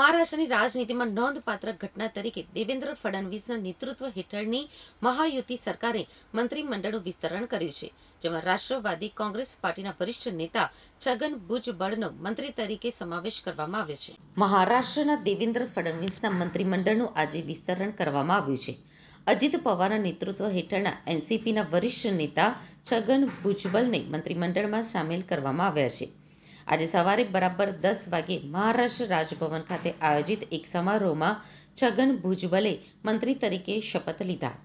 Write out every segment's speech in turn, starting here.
મહારાષ્ટ્રની રાજનીતિમાં નોંધપાત્ર ઘટના તરીકે દેવેન્દ્ર ફડણવીસના નેતૃત્વ હેઠળની મહાયુતિ સરકારે મંત્રીમંડળનું વિસ્તરણ કર્યું છે, જેમાં રાષ્ટ્રવાદી કોંગ્રેસ પાર્ટીના વરિષ્ઠ નેતા છગન ભુજબળનો મંત્રી તરીકે સમાવેશ કરવામાં આવ્યો છે. મહારાષ્ટ્રના દેવેન્દ્ર ફડણવીસના મંત્રીમંડળનું આજે વિસ્તરણ કરવામાં આવ્યું છે. અજીત પવારના નેતૃત્વ હેઠળના એનસીપીના વરિષ્ઠ નેતા છગન ભુજબલને મંત્રીમંડળમાં સામેલ કરવામાં આવ્યા છે. આજે સવારે બરાબર દસ વાગે મહારાષ્ટ્ર રાજભવન ખાતે આયોજિત એક સમારોહમાં છગન ભુજબલે મંત્રી તરીકે શપથ લીધા.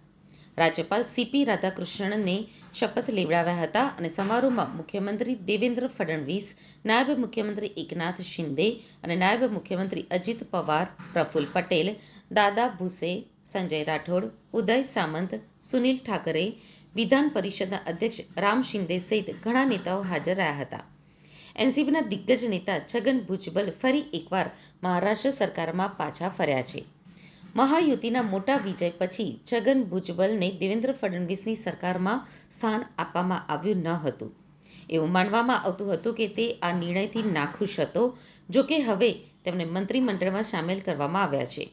રાજ્યપાલ સીપી રાધાકૃષ્ણનને શપથ લેવડાવ્યા હતા અને સમારોહમાં મુખ્યમંત્રી દેવેન્દ્ર ફડણવીસ, નાયબ મુખ્યમંત્રી એકનાથ શિંદે અને નાયબ મુખ્યમંત્રી અજીત પવાર, પ્રફુલ્લ પટેલ, દાદા ભુસે, સંજય રાઠોડ, ઉદય સામંત, સુનિલ ઠાકરે, વિધાન પરિષદના અધ્યક્ષ રામ શિંદે સહિત ઘણા નેતાઓ હાજર રહ્યા હતા. એનસીપીના દિગ્ગજ નેતા છગન ભુજબલ ફરી એકવાર મહારાષ્ટ્ર સરકારમાં પાછા ફર્યા છે. મહાયુતિના મોટા વિજય પછી છગન ભુજબલને દેવેન્દ્ર ફડણવીસની સરકારમાં સ્થાન આપવામાં આવ્યું ન હતું. એવું માનવામાં આવતું હતું કે તે આ નિર્ણયથી નાખુશ હતો, જો કે હવે તેમને મંત્રીમંડળમાં સામેલ કરવામાં આવ્યા છે.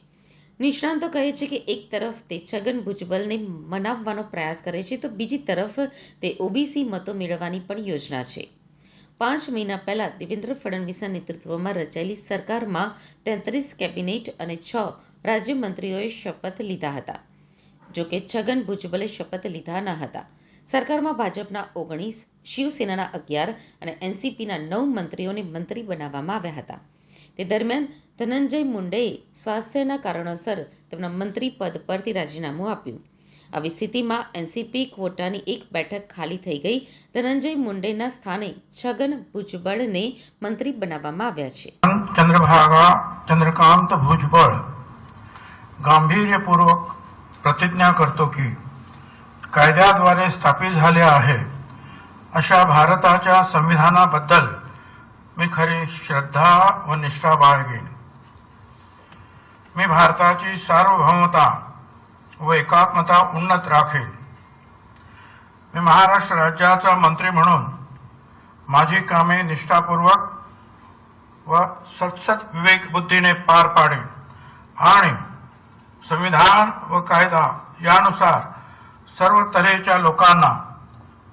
નિષ્ણાંતો કહે છે કે એક તરફ તે છગન ભુજબલને મનાવવાનો પ્રયાસ કરે છે, તો બીજી તરફ તે ઓબીસી મતો મેળવવાની પણ યોજના છે. પાંચ મહિના પહેલા દેવેન્દ્ર ફડણવીસના નેતૃત્વમાં રચાયેલી સરકારમાં તેત્રીસ કેબિનેટ અને છ રાજ્યમંત્રીઓએ શપથ લીધા હતા. જો કે છગન ભુજબલે શપથ લીધા ન હતા. સરકારમાં ભાજપના ઓગણીસ, શિવસેનાના અગિયાર અને એનસીપીના નવ મંત્રીઓને મંત્રી બનાવવામાં આવ્યા હતા. તે દરમિયાન ધનંજય મુંડેએ સ્વાસ્થ્યના કારણોસર તેમના મંત્રી પદ પરથી રાજીનામું આપ્યું. આવી સ્થિતિમાં એનસીપી ક્વોટાની એક બેઠક ખાલી થઈ ગઈ ધનંજય મુંડેના સ્થાને છગન ભુજબળને મંત્રી બનાવવામાં આવ્યા છે चंद्रभागा चंद्रकांत भुजबळ गांभीर्यपूर्वक प्रतिज्ञा करतो की कायद्याद्वारे स्थापित झाले आहे अशा भारताच्या संविधानाबद्दल मी खरी श्रद्धा व निष्ठा बाळगेन मी भारताची सार्वभौमता व एकात्मता उन्नत राखेन मी महाराष्ट्र राज्याचा मंत्री म्हणून माझी कामे निष्ठापूर्वक व सतसत विवेक बुद्धीने पार पाडेन आणि संविधान व कायदा यानुसार सर्व तऱ्हेच्या लोकांना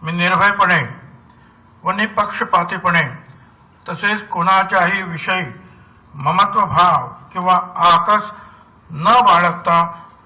मी निर्भयपणे व निपक्षपातीपणे तसेच कोणाच्याही विषयी ममत्वभाव किंवा आकस न बाळगता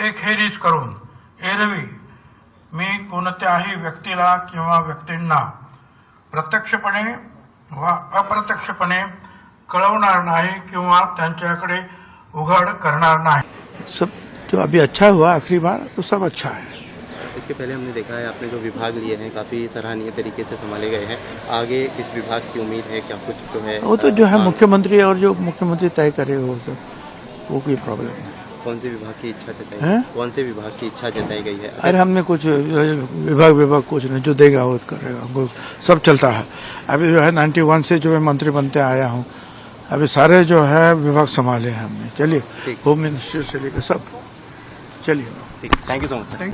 ते खेरीज करून एरवी मी कोणत्याही व्यक्तीला किंवा व्यक्तींना प्रत्यक्षपणे वा अप्रत्यक्षपणे कळवणार नाही किंवा त्यांच्याकडे उघड करणार नाही. सब जो अभी अच्छा हुआ आखिरी बार तो सब अच्छा है। इसके पहले हमने देखा है आपने जो विभाग लिए हैं काफ़ी सराहनीय तरीके से संभाले गए हैं। आगे किस विभाग की उम्मीद है क्या कुछ जो है? वो तो जो है हाँ, मुख्यमंत्री और जो मुख्यमंत्री तय करे वो तो वो कोई प्रॉब्लम नहीं। कौन से विभाग की इच्छा जताई है? कौन से विभाग की इच्छा जताई गई है? अरे हमने कुछ विभाग विभाग कुछ नहीं जो देगा वो करेगा हमको सब चलता है। अभी जो है नाइन्टी वन से जो मैं मंत्री बनते आया हूँ अभी सारे जो है विभाग संभाले हैं हमने। चलिए होम मिनिस्ट्री से लेकर सब। चलिए। ठीक। Thank you so much